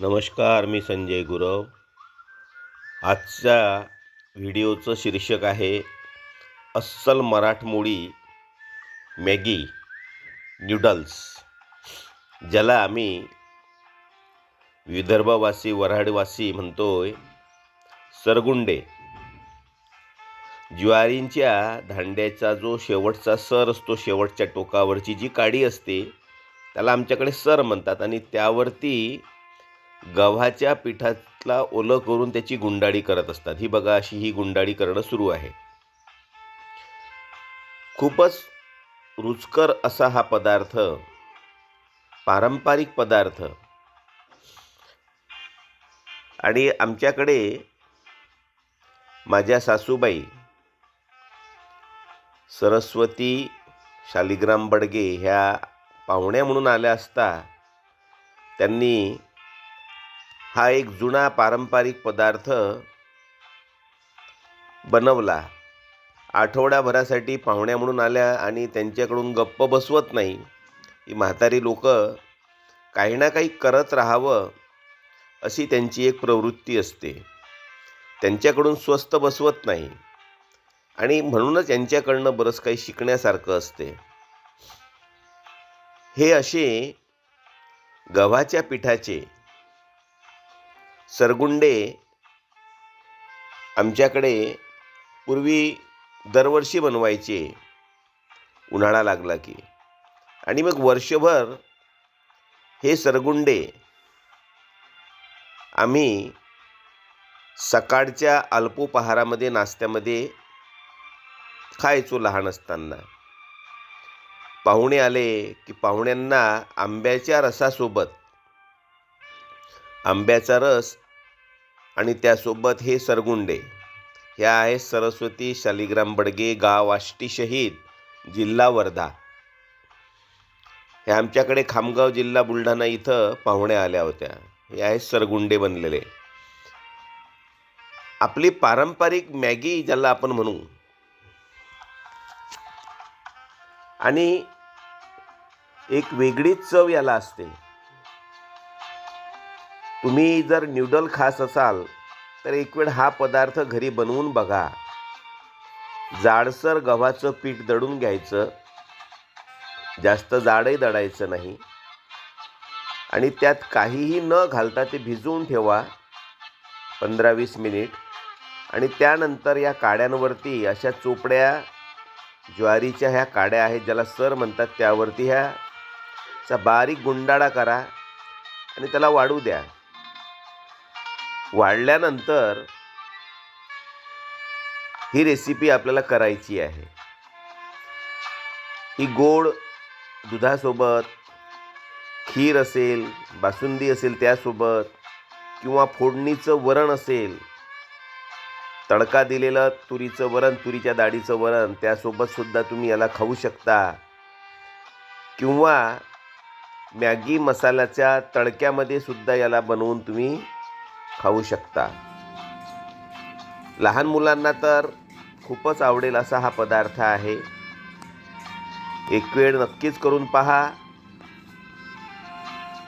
नमस्कार मी संजय गुरव. आजच्या व्हिडिओचं शीर्षक आहे अस्सल मराठमोळी मॅगी न्यूडल्स ज्याला आम्ही विदर्भवासी वऱ्हाडवासी म्हणतोय सरगुंडे. ज्वारींच्या धांड्याचा जो शेवटचा सर असतो शेवटच्या टोकावरची जी काडी असते त्याला आमच्याकडे सर म्हणतात आणि त्यावरती गव्हाच्या पिठातला ओलं करून त्याची गुंडाळी करत असतात. ही बघा अशी ही गुंडाळी करणं सुरू आहे. खूपच रुचकर असा हा पदार्थ पारंपरिक पदार्थ. आणि आमच्याकडे माझ्या सासूबाई सरस्वती शालिग्राम बडगे ह्या पाहुण्या म्हणून आल्या असता त्यांनी हा एक जुना पारंपरिक पदार्थ बनवला. आठवड्याभरासाठी पाहुण्या म्हणून आल्या आणि त्यांच्याकडून गप्प बसवत नाही. ही म्हातारी लोक काही ना काही करत राहावं अशी त्यांची एक प्रवृत्ती असते. त्यांच्याकडून स्वस्त बसवत नाही. आणि म्हणूनच यांच्याकडनं बरंच काही शिकण्यासारखं असते. हे असे गव्हाच्या पिठाचे सरगुंडे आमच्याकडे पूर्वी दरवर्षी बनवायचे. उन्हाळा लागला की. आणि मग वर्षभर हे सरगुंडे आम्ही सकाळच्या अल्पोपहारामध्ये नाश्त्यामध्ये खायचो लहान असताना. पाहुणे आले की पाहुण्यांना आंब्याच्या रसासोबत आंब्याचा रस आणि त्यासोबत हे सरगुंडे. ह्या आहे सरस्वती शालिग्राम बडगे गाव आष्टी शहीद जिल्हा वर्धा. हे आमच्याकडे खामगाव जिल्हा बुलढाणा इथं पाहुण्या आल्या होत्या. हे आहे सरगुंडे बनलेले. आपली पारंपरिक मॅगी ज्याला आपण म्हणू. आणि एक वेगळीच चव याला असते. तुम्ही जर न्यूडल खास असाल तर एक वेळ हा पदार्थ घरी बनवून बघा. जाडसर गव्हाचं पीठ दळून घ्यायचं. जास्त जाडही दडायचं नाही. आणि त्यात काहीही न घालता ते भिजवून ठेवा. पंधरा वीस मिनिट. आणि त्यानंतर या काड्यांवरती अशा चोपड्या ज्वारीच्या ह्या काड्या आहेत ज्याला सर म्हणतात त्यावरती ह्याचा बारीक गुंडाळा करा. आणि त्याला वाढू द्या. वाढल्यानंतर ही रेसिपी आपल्याला करायची आहे. ही गोड दुधासोबत खीर असेल बासुंदी असेल त्यासोबत किंवा फोडणीचं वरण असेल तडका दिलेलं तुरीचं वरण तुरीच्या डाळीचं वरण त्यासोबत सुद्धा तुम्ही याला खाऊ शकता. किंवा मॅगी मसाल्याच्या तडक्यामध्ये सुद्धा याला बनवून तुम्ही खाऊ शकता. लहान मुलांना तर खूपच आवडेल असा हा पदार्थ आहे. एक वेळ नक्कीच करून पहा.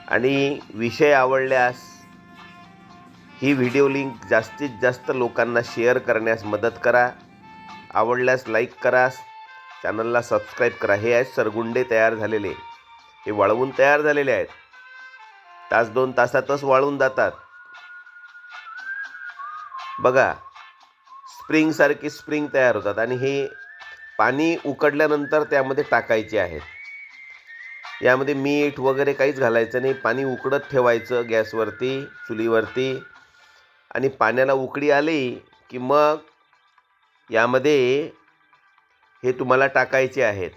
आणि विषय आवडल्यास ही व्हिडिओ लिंक जास्तीत जास्त लोकांना शेअर करण्यास मदत करा. आवडल्यास लाईक करा. चॅनलला सबस्क्राईब करा. हे आहेत सरगुंडे तयार झालेले. हे वाळवून तयार झालेले आहेत. तास दोन तासातच वाळून जातात. बघा स्प्रिंगसारखी स्प्रिंग तयार होतात आणि हे पाणी उकडल्यानंतर त्यामध्ये टाकायचे आहेत. यामध्ये मीठ वगैरे काहीच घालायचं नाही. पाणी उकडत ठेवायचं गॅसवरती चुलीवरती. आणि पाण्याला उकळी आली की मग यामध्ये हे तुम्हाला टाकायचे आहेत.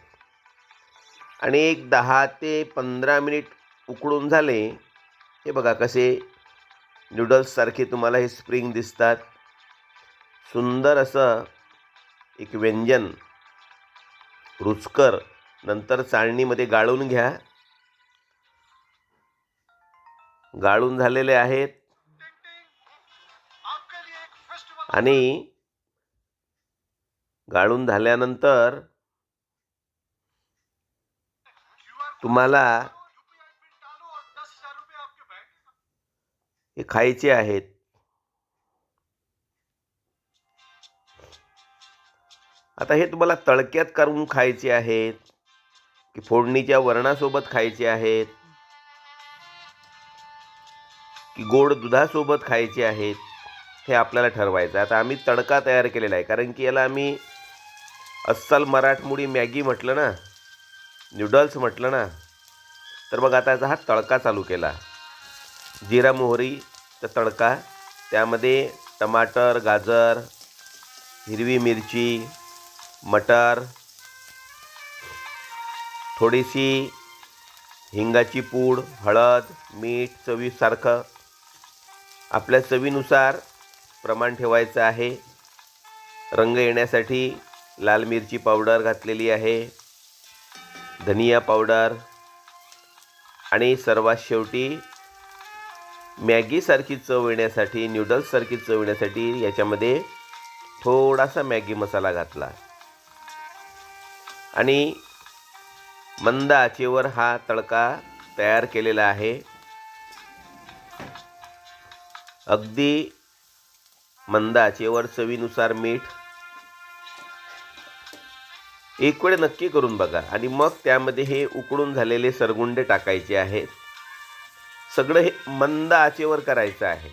आणि एक दहा ते पंधरा मिनिट उकडून झाले हे बघा कसे नूडल्ससारखे तुम्हाला हे स्प्रिंग दिसतात. सुंदर असं एक व्यंजन रुचकर नंतर चाळणीमध्ये गाळून घ्या. गाळून झालेले आहेत. आणि गाळून झाल्यानंतर तुम्हाला हे खायचे आहेत. आता हे तुम्हाला तळक्यात करून खायचे आहेत की फोडणीच्या वरणासोबत खायचे आहेत? की गोड दुधासोबत खायचे आहेत? हे आपल्याला ठरवायचं आहे. आता आम्ही तडका तयार केलेला आहे. कारण की याला आम्ही अस्सल मराठमोडी मॅगी म्हटलं ना नूडल्स म्हटलं ना तर बघ आता याचा हा तडका चालू केला. जिरा मोहरीचा तडका. त्यामध्ये टमाटर गाजर हिरवी मिरची मटर थोडीशी हिंगाची पूड हळद मीठ चवीसारखं आपल्या चवीनुसार प्रमाण ठेवायचं आहे. रंग येण्यासाठी लाल मिरची पावडर घातलेली आहे. धनिया पावडर आणि सर्वात शेवटी मॅगीसारखी चव येण्यासाठी न्यूडल्ससारखी चव येण्यासाठी याच्यामध्ये थोडासा मॅगी मसाला घातला. आणि मंद आचेवर हा तडका तयार केलेला आहे. अगदी मंद आचेवर चवीनुसार मीठ एक वेळ नक्की करून बघा आणि मग त्यामध्ये हे उकडून झालेले सरगुंडे टाकायचे आहेत. सगळं हे मंद आचेवर करायचं आहे.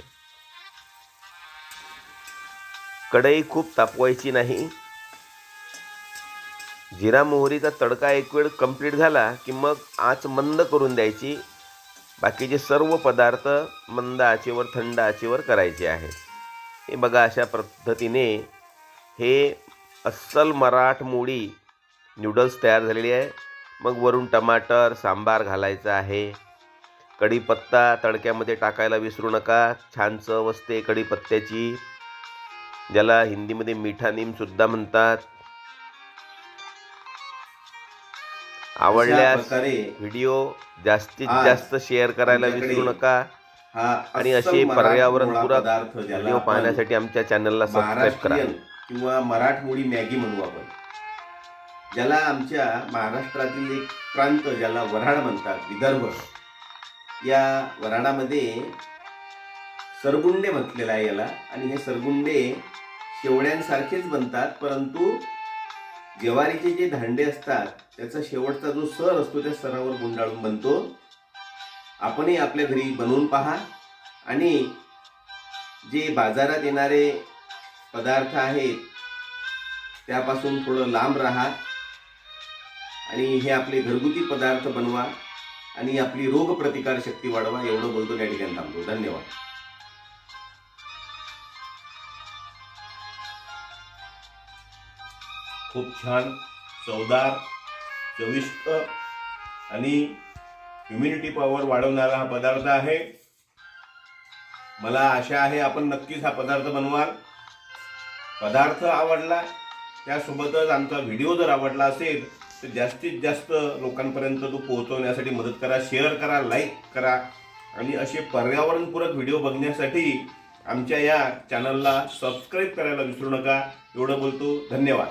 कढई खूप तापवायची नाही. जिरा मोहरीचा तडका एक वेळ कंप्लीट झाला की मग आच मंद करून द्यायची. बाकीचे सर्व पदार्थ मंद आचेवर थंड आचेवर करायचे आहेत हे बघा अशा पद्धतीने हे अस्सल मराठमोळी नूडल्स तयार झालेली आहे. मग वरून टमाटर सांबार घालायचं आहे. कढीपत्ता तडक्यामध्ये टाकायला विसरू नका. छान चव असते कढीपत्त्याची. ज्याला हिंदीमध्ये मिठा नीमसुद्धा म्हणतात. आवडल्यास व्हिडिओ जास्तीत जास्त शेअर करायला विसरू नका. हा आणि असे पर्यावरणपूरक व्हिडिओ पाहण्यासाठी आमच्या चॅनलला सबस्क्राईब करा. किंवा मराठमोळी मॅगी म्हणू आपण. ज्याला आमच्या महाराष्ट्रातील एक प्रांत ज्याला वऱ्हाड म्हणतात विदर्भ. या वऱ्हाडामध्ये सरगुंडे म्हटलेलं आहे याला. आणि हे सरगुंडे शेवड्यांसारखेच बनतात परंतु ज्वारीचे जे धांडे असतात त्याचा शेवटचा जो सर असतो त्या सरावर गुंडाळून बनतो. आपणही आपल्या घरी बनवून पहा. आणि जे बाजारात येणारे पदार्थ आहेत त्यापासून थोडं लांब राहा. आणि हे आपले घरगुती पदार्थ बनवा. आणि आपली रोगप्रतिकार शक्ती वाढवा एवढं बोलतो त्या ठिकाणी थांबतो. धन्यवाद. खूप छान चवदार चविष्ट आणि इम्युनिटी पॉवर वाढवणारा हा पदार्थ आहे. मला आशा आहे आपण नक्कीच हा पदार्थ बनवाल. पदार्थ आवडला त्यासोबतच आमचा व्हिडिओ जर आवडला असेल तर जास्तीत जास्त लोकांपर्यंत तो पोहोचवण्यासाठी मदत करा शेअर करा लाईक करा आणि असे पर्यावरणपूरक व्हिडिओ बघण्यासाठी आमच्या या चॅनलला सबस्क्राईब करायला विसरू नका. एवढं बोलतो धन्यवाद.